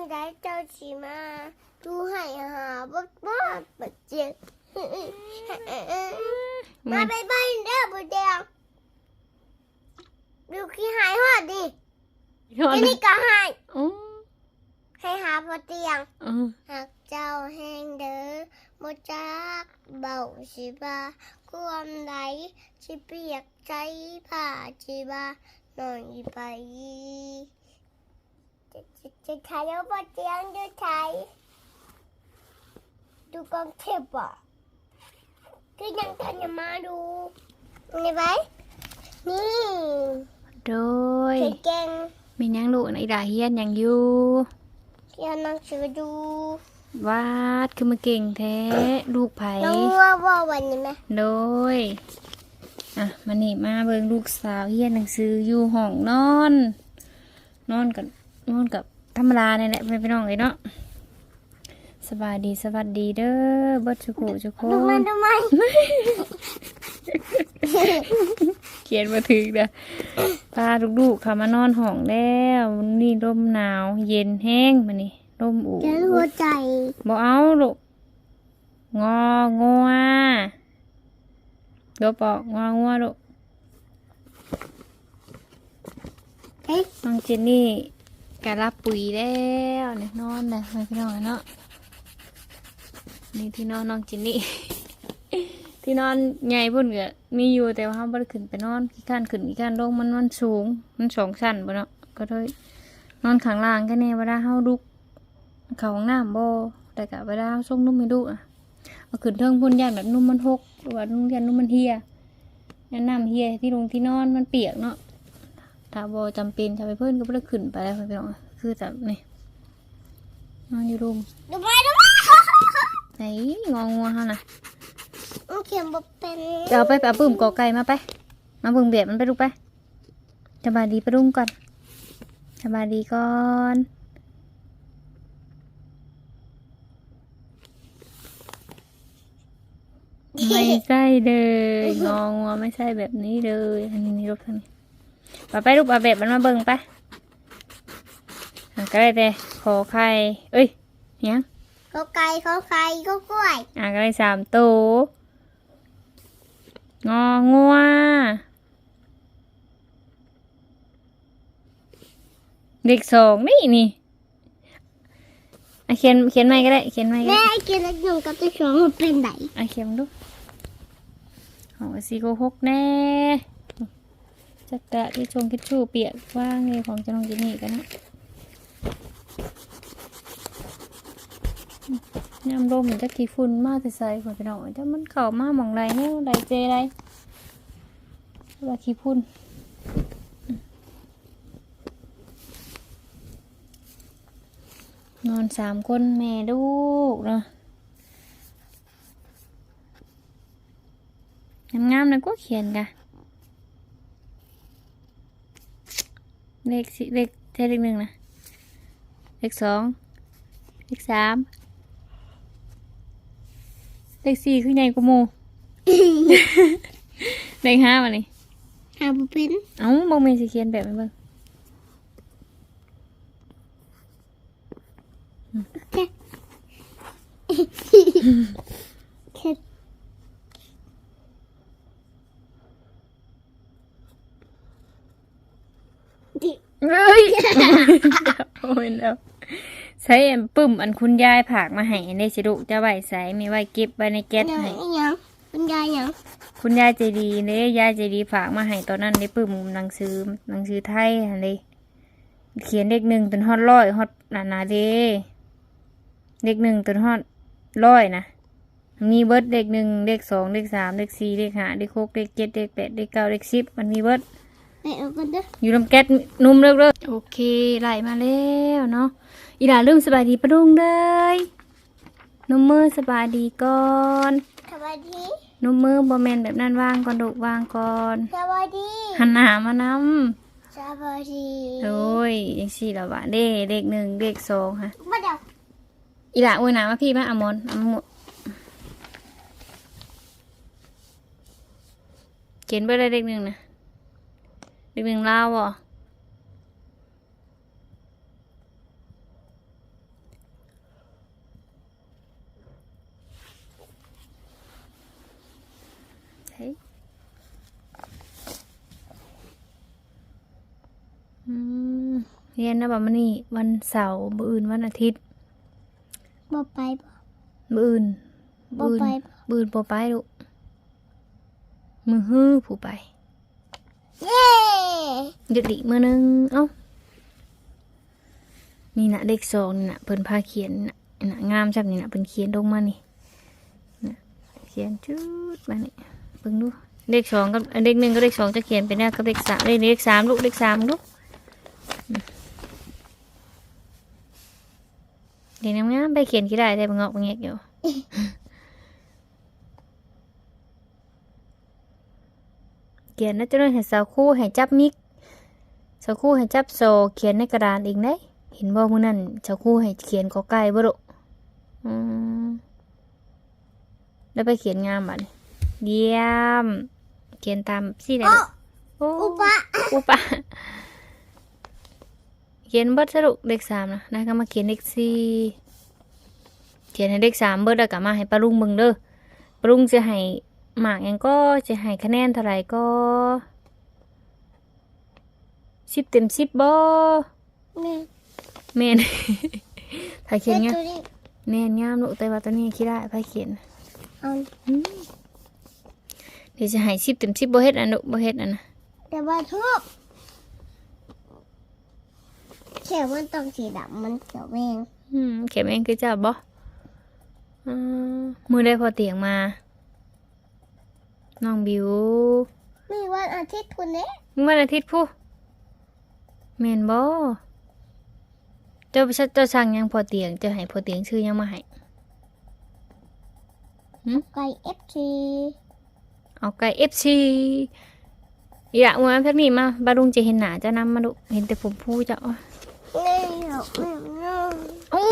อได้เจ้าชีมาดูให้หาบ่บ่บ่เจ็บมาไปไปเด้อบ่เดียวดูขี้หายหอดดิยอดอันเลนี้ยก็ให้โอ้ให้หาบ่เตียงเออหากเจ้าแห่งเด้อบ่จักเบาสิบาความใดสิเปียกใจผ้าสิบาหน่อยไป จะจะจะใช้แล้วบ่เตียงดูใช้ดูกองเทปอะคือยังทันจะมาดูนี่ไหมนี่โดยเก่งมียังลูกนดาเฮียนยังอยู่เรียนนังสือดูวาดคือมาเก่งแท้ลูกไผน้องว่าว่าวันนี้ไหมโดยอะมานี่มาเบิ่งลูกสาวเฮียนหนังสืออยู่ห้องนอน นอนกัน อนกับธรรมดาเนี่ยแหละไปน้องเลยเนาะสบายดีสวัสดีเด้อเบิดสุขุสุขดูมันนทำไมเขียนมาถึงเด้อพาลูกๆเขามานอนห้องแล้วนี่ลมหนาว เย็นแห้งมานี่ลมอูฉันหัวใจบ่เอาลูกงองัวเดี๋ยวปอกงองัวลูกเฮ้ยน้องเจนนี่ กะรับปุ๋ยแล้วเนี่ยนอนนะไม่พี่น้องเนาะนี่ที่นอนน้องเจนนี่ ที่นอนใหญ่พุ่นก็มีอยู่แต่ว่าเขาบ่ได้ขึ้นไปนอนขี้ข้านขึ้นขี้ข้านลงมันมันสูง มันสองชั้นบ่เนาะก็เลยนอนข้างล่างก็แน่เวลาเฮาลุกเข้าห้องน้ำบ่แต่กะเวลาเฮาส่งนุ่มให้ลูกอะเอาขึ้นเทิงพุ่นย่านแบบนุ่มมันหกหรือว่านุ่มย่านนุ่มมันเฮียย่านน้ำเฮียที่ลงที่นอนมันเปียกเนาะ ถ้าบอจำเป็นถ้าไปเพื่อนก็ไม่ได้ขึ้นไปแล้วพี่น้องคือแบบนี่นอนอยู่รูมดูไปดูไปไหนงองัวเขานะมันเขียนบอกเป็นจะเอาไปไปเอาปื้มกอไก่มาไป มาเบิ่งเบียดมันไปลูกไปสบายดีไปรุ่งก่อนสบายดีก่อนไม่ใช่เลยงองัวไม่ใช่แบบนี้เลย อันนี้นี่ลูกทา งนี้ไปไปลูกเอาแบบมันมาเบิ่งไปอะก็ได้แต่ขอไข่เอ้ยหยังเขาไก่เขาไข่เขากล้วยอะก็ได้สามตัวงองัวเด็กสองนี่นี่อะเขียนเขียนไม่ก็ได้เขียนไม่ก็แม่ได้ไอ้กินแล้วยุงกับตัวสองมันเป็นไหนอะเขียนดูของซีโกหกแน่ จักระที่ชงคิดชู่เปียกว่างเลยของเจะน้องจินี่กันนะยามลมจะกี่ฝุ่นมากแต่ใส่ฝนไปหน่อยถ้ามันเข้ามาหมองไรเนี่ยไรเจไรว่าขี้ฝุ่นนอนสามคนแม่ลูกเนาะงามๆนะก็เขียนกะ เลขสิเลขใช่เลขหนึ่งนะ เลขสอง เลขสาม เลขสี่คือใหญ่กว่าหมู เลขห้ามานี่หาบ่เป็น เอ้าบางเมนสิเขียนแบบไหนบ้างแค่ดิ เฮ้ยโอ้ยแล้วใช้อันปึ้มอันคุณยายผากมาให้ในสิลูกจะไว้ใส่มีไว้เก็บไว้ในแก๊สยังให้ยังคุณยายยังคุณยายใจดีเด้ยายใจดีฝากมาให้ตอนนั้นได้ปึ้มหนังสือหนังสือไทยหั่นเลยเขียนเลขหนึ่งเป็นฮอดร้อยฮอดนานาเด้เลขหนึ่งเป็นฮอดร้อยนะมีเบิร์ดเลขหนึ่งเลขสองเลขสามเลขสี่เลขห้าเลขหกเลขเจ็ดเลขแปดเลขเก้าเลขสิบมันมีเบิร์ด ไปเอากันเด้ออยู่ลำแก๊สนุ่มเลิกเลิกโอเคไหลมาแล้วเนาะอีหลาลืมสบายดีปะดุงเลยนุ่มมือสบายดีก่อนสวัสดีนุ่มมือบอแมนแบบนั้นวางก่อนดุวางก่อนสวัสดีหันหน้ามานสวัสดีำโอ้ยยังสี่ละวะเด้เลขหนึ่งเลขสองฮะมาเดี๋ยวอีหละอวยหนามาพี่มาอามอนอามหมดเขียนไปเลยเลขหนึ่งนะ ไปเมืองลาวอะเรียนนะแบบมันนี่วันเสาร์บือื่นวันอาทิตย์บ่ไปบ่มื้อื่นบ่ไปมื้นบ่ไปลูกมือฮือผู้ไป เย้ หยุดอีมือนึงเอ้านี่น่ะเลขสองนี่น่ะเพิ่นพาเขียนน่ะน่ะงามจังนี่น่ะเพิ่นเขียนลงมานี่นะเขียนจุดมานี่เบิ่งดูเลขสองกับเอ่อเลขหนึ่งกับเลขสองจะเขียนเป็นแนวกับเลขสามเลขเลขสามลูกเลขสามลูกเดี๋ยวงามไปเขียนกี่ได้แต่บางงอกบางแงกอยู่ ขียนนะจะได้เห็นสาวคู่ให้จับมิกสาวคู่ให้จับโซเขียนในกระดานเองได้เห็นบ่มื้อนั้นสาวคู่ให้เขียนกอไก่บ่ลูกอืมแล้วไปเขียนงามบัดนี้เยี่ยม เขียนตามสิได้โอ้ลูกโอ้อุปะอุปะเขียนเบิดสรุปเลขสามนะได้ก็มาเขียนเลขสี่เขียนให้เลขสามเบิดแล้วก็มาให้ปารุงเบิ่งเด้อปารุงจะให้ หมากหยังก็จะให้คะแนนเท่าไหร่ก็สิบเต็มสิบบ่แม่แม่น ถ้าเขียนแม่เงี้ยตัวนี้แม่นงามลูกแต่ว่าตอนนี้คิดได้ไปเขียน เอาเดี๋ยวจะให้สิบเต็มสิบบ่เฮ็ดอันลูกบ่เฮ็ดอันนะแต่ว่าทุกเขียวมันต้องสีดำมันเขียวแมงอืมเขียนเองคือจับบ่อืมมือได้พอเตียงมา น้องบิวมีวันอาทิตย์คุณเนี้ยมึงวันอาทิตย์ผู้แม่นบ่เจ้าเจ้าสั่งหยังพอเตียงเจะให้พอเตียงชื่อหยังมาให้ไก่เอฟซีเอาไก่ FC อย่าอวยพักนี้มาบารุงจะเห็นหน้าเจะนำมาดูเห็นแต่ผมพูเจ้านี่เหรอแม่น้องอู้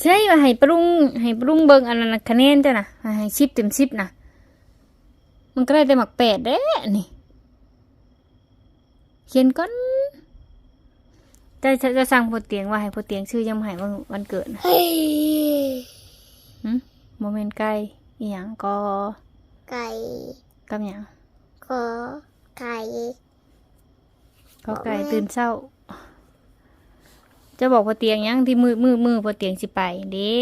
ใช่ว่าให้ปรุงให้ปรุงเบิ่งอันนั้นน่ะคะแนนเจ้าน่ะให้สิบเต็มสิบน่ะ มันก็ได้แต่หมักแปดเด้นี่ เขียนก่อนจะจะจะสั่งพอเตียงว่าให้พอเตียงชื่อยังบ่ให้วันวันเกิดนะเฮ้ยโมเมนต์ไก่อีหยังก็ไก่กับหยังขอไก่ก็ไก่ตื่นเช้า จะบอกพอเตียงหยังที่มือมือมือพอเตียงสิไปเด้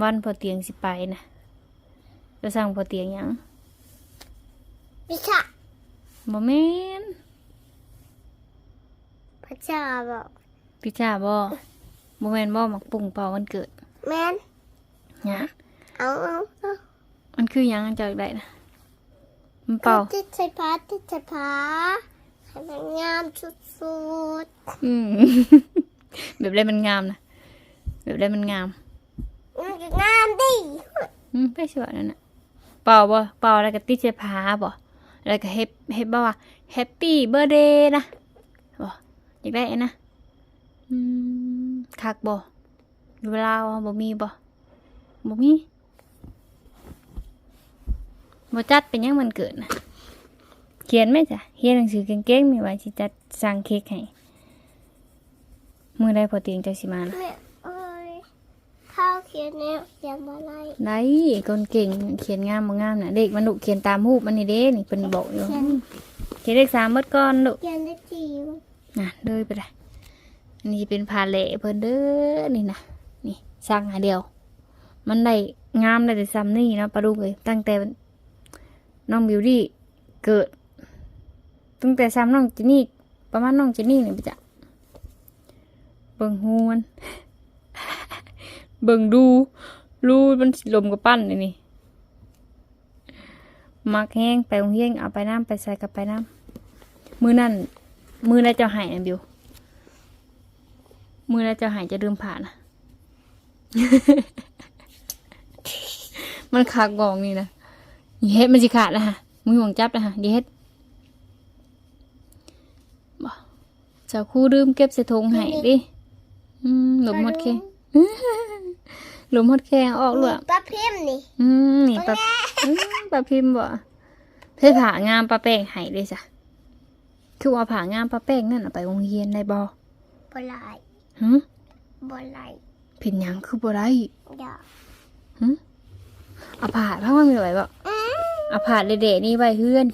วันพอเตียงสิไปนะ จะสั่งพอเตียงหยังพิชาโมเมนพระเจ้าบอกพิจาบ่โมเมนบ่หมักปุ่งเป่าวันเกิดแมนหยังเอาเอาเอามันคือหยังจากได้นะมันเป่าติดใส่ผ้าติดใส่ผ้าให้มันงามสุดอืมแบบไรมันงามนะแบบไรมันงามๆมันจะงามดิอืมไปสิว่านั่นน่ะ เป่าบ่เป่าแล้วก็ติดเสื้อผ้าบ่แล้วก็เฮ็ดเฮ็ดบ่ว่าแฮปปี้เบ t ร์เดย์นะบ่อยากได้นนะอืมคักบ่อยู่ลาวบ่มีบ่บ่มีบ่จัดเป็นยังมันเกิดนะเขียนไหมจ้ะเขียนหนังสือเก่งๆมีไว้สิจัดสั่งเค้กให้มื้อใดพอเตียงจังสิมานะ ข้าวเขียนเนี่ยเขียนอะไรได้คนเก่งเขียนงามบ่งามน่ะเด็กมันดุเขียนตามรูปมันนี่เด้นี่เพิ่นบอกอยู่เขียนเขียนเลขสามเบิดก่อนดุเขียนได้จีบน่ะเลยไปได้อันนี้เป็นพาเละเพิ่นเด้อนี่นะนี่สร้างหาเดียว มันได้งามได้แต่ซ้ำนี่เนาะปลาดุกเลยตั้งแต่น้องบิวตี้เกิด ตั้งแต่ซ้ำน้องเจนี่ประมาณน้องเจนี่นี่ไปจ้ะเบิ่งฮูมัน เบิ่งดู รูมันลมกับปั้นเลยนี่ มักแห้งไปโรงเรียนเอาไปน้ำไปใส่กับไปน้ำมือนั่นมือแล้วเจะหายนะบิว มือแล้วเจะหายจะลืมผ่านนะมันขากกองนี่นะอย่าเฮ็ดมันสิขาดนะฮะมือหวงจับนะฮะอย่าเฮ็ดบ่เจ้าครู่ลืมเก็บใส่ถุงให้ดิ อืมหลมหมดแค่ หลมหมดแค่ออกเลยปลาพิมพ์นี่ อืมนี่ปลาอืมปลาพิมพ์บ่เพื่อผ่างามปลาแป้งให้เลยจ้ะคือว่าผ่างามปลาแป้งนั่นเอาไปโรงเรียนได้บ่บลายหึบลายเป็นหยังคือบ่ได้อย่าเอาผ่าพังมันมีไว้บ่อืมเอาผ่าเด็ดๆนี่ไว้เฮือน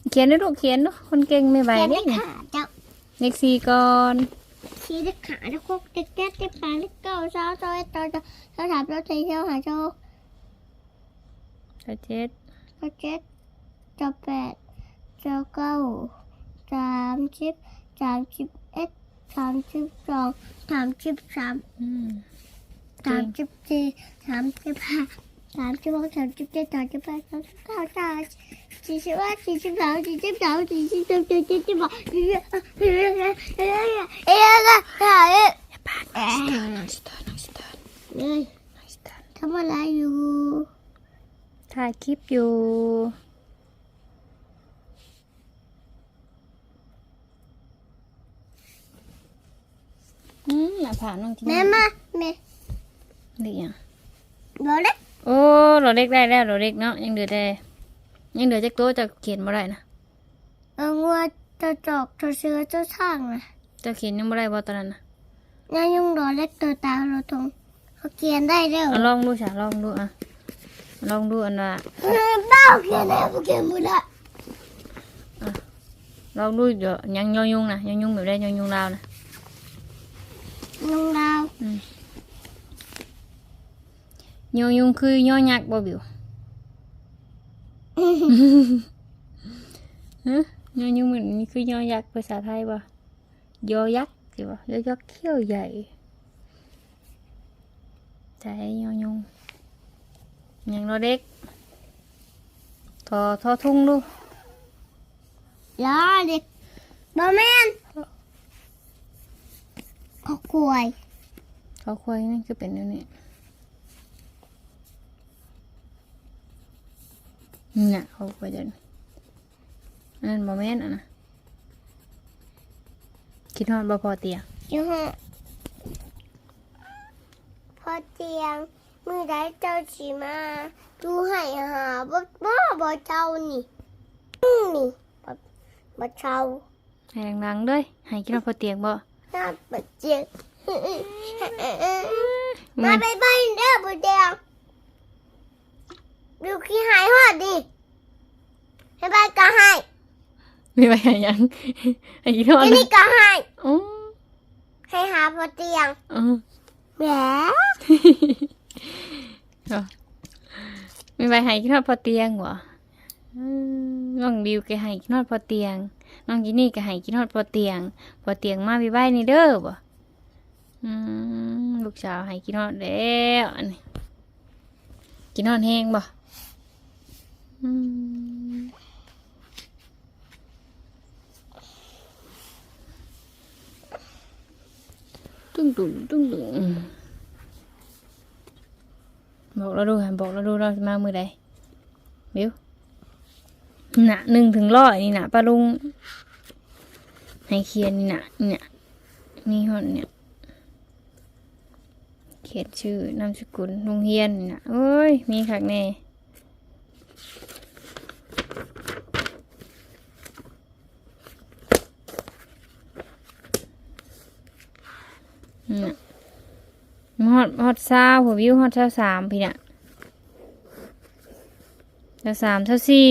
โอเคขียนด้วยลูกเขียนด้วยคนเก่งไม่ไหวเขียนเนี่ ได้ยขาเจ้าเลขหก่อนเขียนได้ขาได้คกได้แก๊สได้ปลาได้เก้าเช้าเช้าเช้าเช้าเช้าสามเช้าสี่เช้าห้าเช้าเจ้าเจ็ดเช้าเจ็ดเช้าแปดเช้าเก้าสามสิบสามสิบเอ็ดสามสิบสองสามสิบสามสามสิบสี่สามสิบห้า สามสิบหกสามสิบเจ็ดสามสิบแปดสามสิบเก้าสามสิบสี่สิบห้าสี่สิบสองสี่สิบสามสี่สิบสี่สี่สิบสี่สิบห้าสี่สิบหกสี่สิบเจ็ดสี่สิบแปดสี่สิบเก้าสี่สิบเอ๊ะน้องสเตอร์น้องสเตอร์เอ้ยน้องสเตอร์ทำอะไรอยู่ ถ่ายคลิปอยู่อืมหน้าผากน้องที่แม่มาแม่เด็กยังรอเล็ก โอ้เราเล็กได้แล้วเราเล็กเนาะยังเหลือแต่ยังเหลือจักโต๊ะจะเขียนบ่ได้นะเอองัวจะจอกจะเสือจะช่างนะจะเขียนยังบ่ได้บ่ตอนนั้นนะน่ายุ่งรอเล็กตัวตาเราตรงเขาเขียนได้แล้วเอาลองดูจ้ะลองดูอะลองดูอันว่าเออเบ้าเขียนได้เขาเขียนไม่ได้ลองดูเดี๋ยวยังยอยุงนะยอยุงแบบได้ยอยุงลาวนะนุ่งดาว ยอยุงคือยอยักษ์บ่บิวฮะยอยุงมันนี่คือยอยักษ์ภาษาไทยบ่ยอยักษ์สิบ่ยอยักษ์เขี้ยวใหญ่ใจยอยุงยังเราเด็กทอทอทุ่งดูรอเด็กบอแมนเขากล้วยทอควายนั่นคือเป็นอันนี้ น่ะเขาควายเดินอันนั้นบ่แม่นอะนะคิดฮอดบ่พอเตียงยูฮะพอเตียงมือได้เจ้าชีมาดูให้หาบ่บ่บ่เจ้านี่อืมนี่บ่บ่เจ้าให้ดังๆเด้วยให้คิดฮอดพอเตียงบ่หน้าบ่เจ็บมาไปไปเด้อบ่แดง ดูขี้หายหอดดิให้ไปก็ให้ไม่ไปหาหยังให้คิดฮอดอันนี้ก็ให้โอ้ให้หาพอเตียงเออ แหมไม่ไปให้คิดฮอดพอเตียงบ่อืมน้องบิวก็ให้คิดฮอดพอเตียง น้องจินี่ก็ให้คิดฮอดพอเตียง พอเตียงมาพี่ใบนี่เด้อบ่อืมลูกสาวให้คิดฮอดแล้วอันนี้คิดฮอดแห้งบ่อืม ตึ้งตึ้งตึ้งตึ้งบอกเราดูหันบอกเราดูเรามามือใดบิวหนะหนึ่งถึงร้อยนี่นะป้าลุงให้เขียนนี่นะเนี่ยนี่หอนเนี่ยเขียนชื่อนามสกุลโรงเรียนนี่นะโอ้ยมีคักแน่น่ะฮ อดฮอดซาหัววิวฮอดซาสามพี่น่ะซาสามซาสี่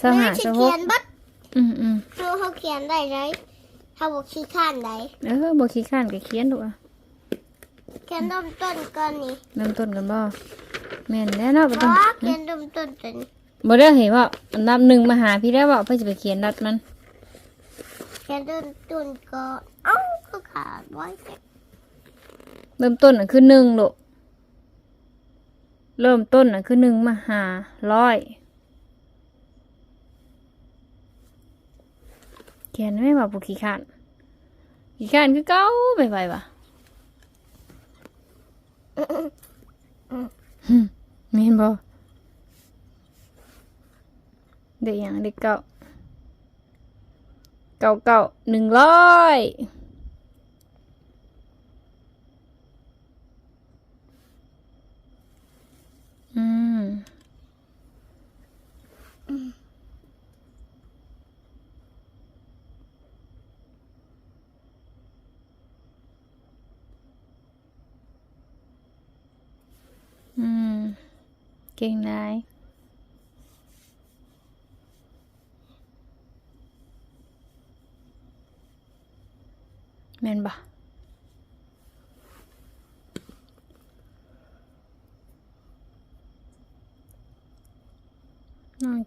ซาแม่ห้าสิซาหเขีกยนบัดอืมอืมดูเขาเขียนได้ไรถ้าบอกขี้ข้านได้เออบอกขี้ข้านก็เขียนดูอะเขียนเริ่มต้นก่อนนี่เริ่มต้นกันบ่แม่นแล้วเนาะบ่เพต้องราะเขียนเริ่มต้นเป็นบ่ได้เห็นว่าอันดับหนึ่งมาหาพี่แล้วว่าเพื่อจะไปเขียนรัดมันเขียนเริ่มต้นก่อนเอ้าก็ขาดไว้แค่ เริ่มต้นน่ะคือหนึ่งลูกเริ่มต้นน่ะคือหนึ่งมาหาร้อยเขียนไม่ว่าบ่ขี้ข้านขี้ข้านคือเก่าไปไปวะม่นบ่เด็กยังเด็กเก่าเก่าเก่าหนึ่งร้อย Hmm. Kiên này. Men bak.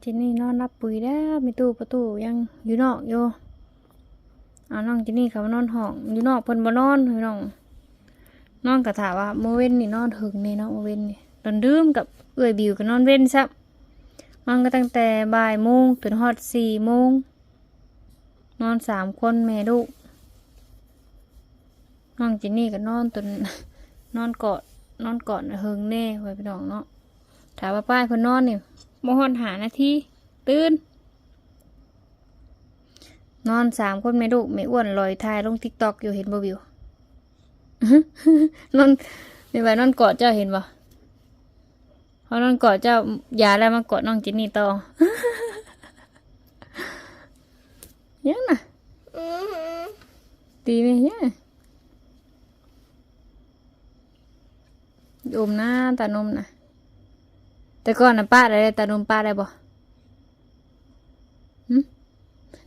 จนนี่นอนรับปุ๋ยแล้วมีตู้ประตูยังอยู่นอกอยู่เอาน้องจินนี่เขามานอนห้องอยู่นอกเพิ่นบ่นอนพี่น้องนอนก็ถามว่าเมื่อเว้นนี่นอนถึงนี่เนาะเมื่อเว้นนี่ตอนดื่มกับเอื้อยบิวก็นอนเว้นซับนอนก็ตั้งแต่บ่ายโมงถึงฮอดสี่โมงนอนสามคนแม่ลูกน้องจินนี่ก็นอนตนนอนกอดนอนกอดเฮิงแน่ไว้พี่น้องเนาะถามว่าป้ายเพิ่นนอนนี่ บ่ฮอดหานาทีตื่น นอนสามคนแม่ลูกแม่อ้วนลอยทายลงติ๊กตอกอยู่เห็นบ่วิวนอนในใบนอนกอดเจ้าเห็นบ่เขานอนกอดเจ้าอย่าแล้วมากอดน้องจินนี่ต่อยังนะตีไหมเนี่ยอมหน้าตานมนะ แต่ก่อนนะป้าได้ตานมป้าได้บ่หึ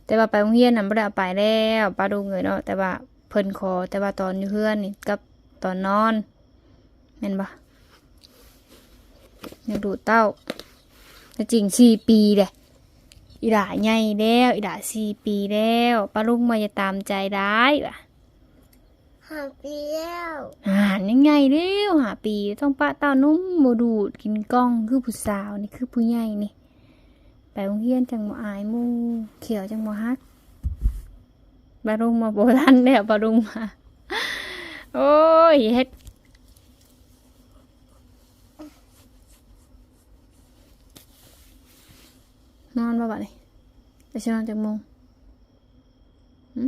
แต่ว่าไปโรงเรียนน่ะไม่ได้เอาไปแล้วป้าดูเงยเนาะแต่ว่าเพิ่นขอแต่ว่าตอนอยู่เพื่อนนี่กับตอนนอนเห็นบ่ยังดูเต้าแต่จริงสี่ปีเลยอีด่าใหญ่แล้วอีด่าสี่ปีแล้วป้าลุงมาจะตามใจได้ว่ะ หาปีแล้วอาหายังไงเด้วหาปีต้องปะเต้านุ่มโมดูดกินกล้องคือผู้สาวนี่คือผู้ใหญ่นี่ไปโรงเรียนจังบ่อายมูเขียวจังบ่ฮักบารุงมาโบราณแล้วบารุงมาโอ้ยเฮ็ดนอนบ่บัดนี่ไปนอนจังโมงหึ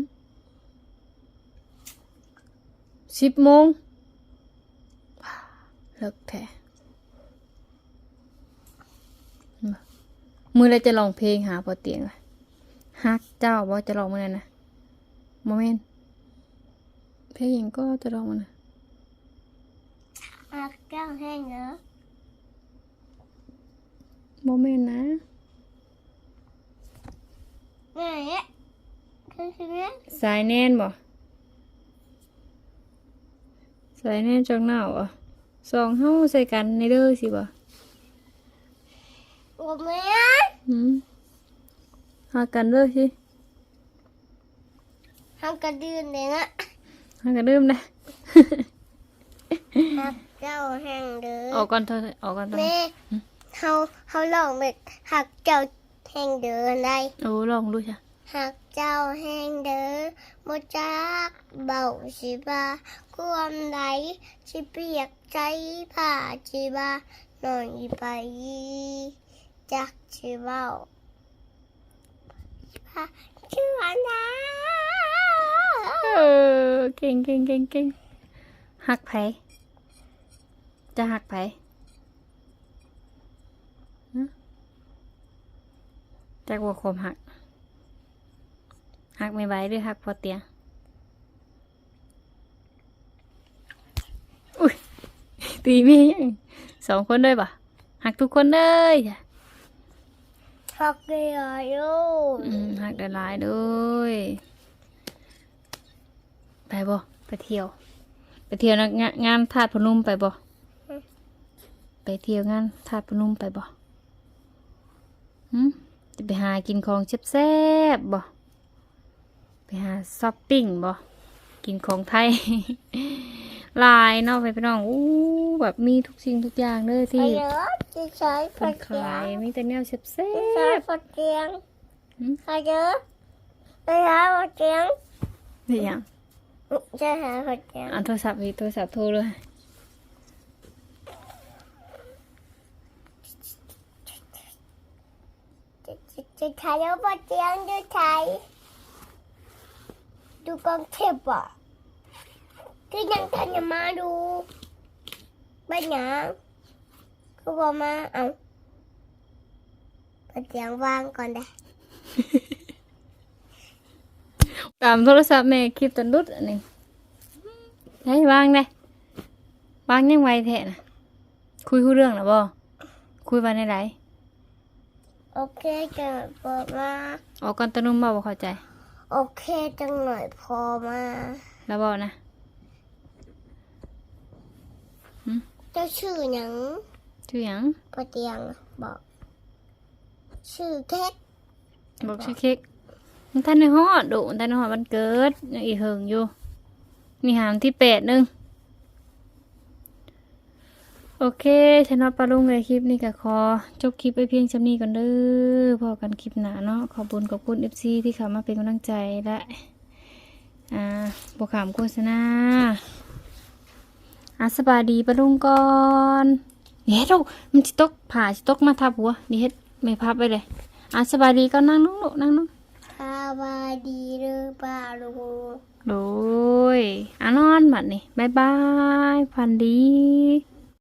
สิบโมงเลิกแท้มามือเลยจะลองเพลงหาพอเตียงเลยฮักเจ้าบอกจะลองมือนั้นนะโมเมนต์เพลงหยังก็จะลองมันนะหักแก้วแห้งเนอะโมเมนต์นะไหนอะคือคือเนี่ยสายแน่นบ่ สายแน่นจังหนาวอะสองเฮ้าใส่กันในเด้อสิบ่โอ้แม่หืมหากันเด้อสิทำกระดืนเลยนะหากันเริ่มนะหักเจ้าแห้งเด้อออกก่อนเถอะออกก่อนเถอะแม่เขาเขาลองเบ็ดหักเจ้าแห้งเด้ออะไรโอ้ลองดูจ้ะหัก เจ้าแห้งเด้อบ่จักเบาสิบาความไหลสิเปียกใจผ้าสิบาหน่อยไปจักสิเบาผ้าชื่อว่านะเออเก่งเก่งเก่งเก่งหักไผจะหักไผหึจากว่าคมหัก หักไม่ไหวหรือหักพอเตียงอุ้ยตีแมียังสองคนด้วยปะหักทุกคนเลยจ้ะหักเลยอะโยอืมหักได้หลายๆด้วยไปบ่ไปเที่ยว ไปเที่ยวนะงานงานทาดพนมไปบ่ไปเที่ยวงานทาดพนมไปบ่หืมจะไปหากินของแซ่บๆบ่ ไปหาช้อปปิ้งบ่กินของไทยหลายเนาะไปพี่น้องอู้แบบมีทุกสิ่งทุกอย่างเลยไปที่เยอะจะใช้ฝัเพิ่ดนเตียขายงมีแต่แนวแซ่จะใช้บฝัดเตียงๆหืมไปเยอะไปหาฝัดเตียงเป็นหยังจะหาฝัดเตียงเอาโทรศัพท์อีกโทรศัพท์โทรเลยจะจะจะใช้ แล้วฝัดเตียงจะใช้ดูกองเทปอะคือยังทันจะมาดูไม่หยังคือบอกมาเอาฝัดเตียงวางก่อนได้ตาม โทรศัพท์แม่คลิปตันรุดอันนี้ให้วางได้วางยังไวแท้นะคุยคู่เรื่องหรอบ่คุยวันไหนโอเคจะเปิดมาออกก่อนตะนุ่มบ่บ่เข้าใจโอเคจังหน่อยพอมาแล้วบอกนะเจ้าชื่อหยังชื่อหยังพอเตียงบอก ชื่อเค้กบอกชื่อเค้กมันท่านในฮอดดุมันท่านในฮอดวันเกิดยังอีกเหิงอยู่ มีหามที่แปดหนึง โอเคชนอดปลาลุงเลยคลิปนี้ก็ขอจบคลิปไปเพียงจำนี้ก่อนเด้อพอกันคลิปหนาเนาะขอบคุญขอบคุณเอฟซีที่เข้ามาเป็นกำลังใจและอ่าบวขามโฆษณาอาสบายดีปลาลุงก่อนเฮ็ดเอามันจิตกผ่าจิตกมาทับหัวนี่เฮ็ดไม่พับไปเลยอาสบายดีก็นั่งนุ่งลูกนั่งนุ่งสวัสดีหรือเปล่าลูกโดยอานอนบัดนี่บายบายฝันดี